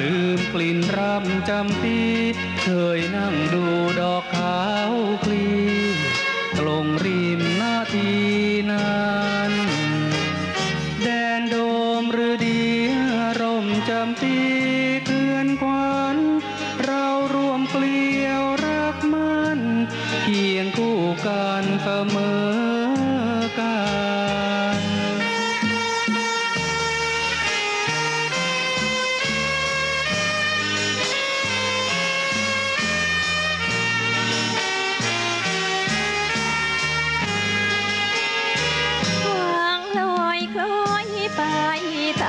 ลืมกลิ่นรำจำปีเคยนั่งดูดอกขาวคลีตรงริมนาทีนั้นแดนโดมหรือดีร่มจำปีเคือนควันเรารวมกลี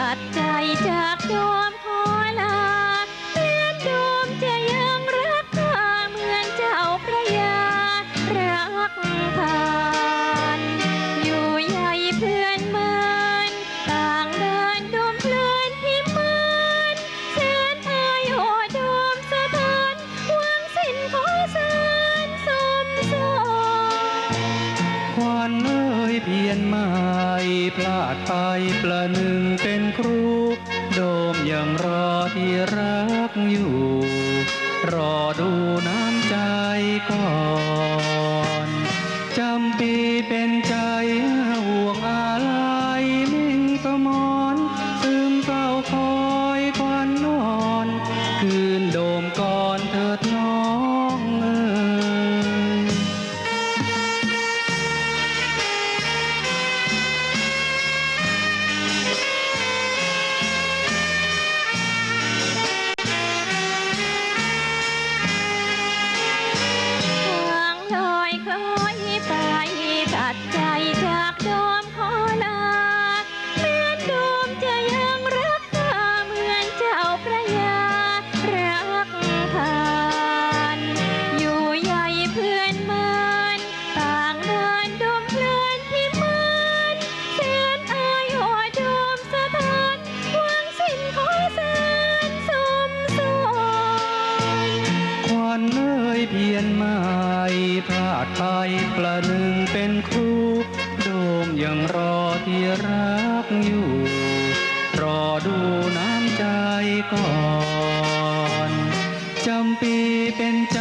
ตัดใจจากดวมขอลาเพื่อนดวมจะยังรักข้าเหมือนเจ้าพระยารักผ่า ไปประหนึ่งเป็นครู โดมยังรอที่รักอยู่ รอดูน้ำใจก่อนจำปีเป็น พียนไม่พลาดไปประหนึ่งเป็นครูโดมยังรอที่รักอยู่ รอดูน้ำใจก่อนจำปีเป็นใจ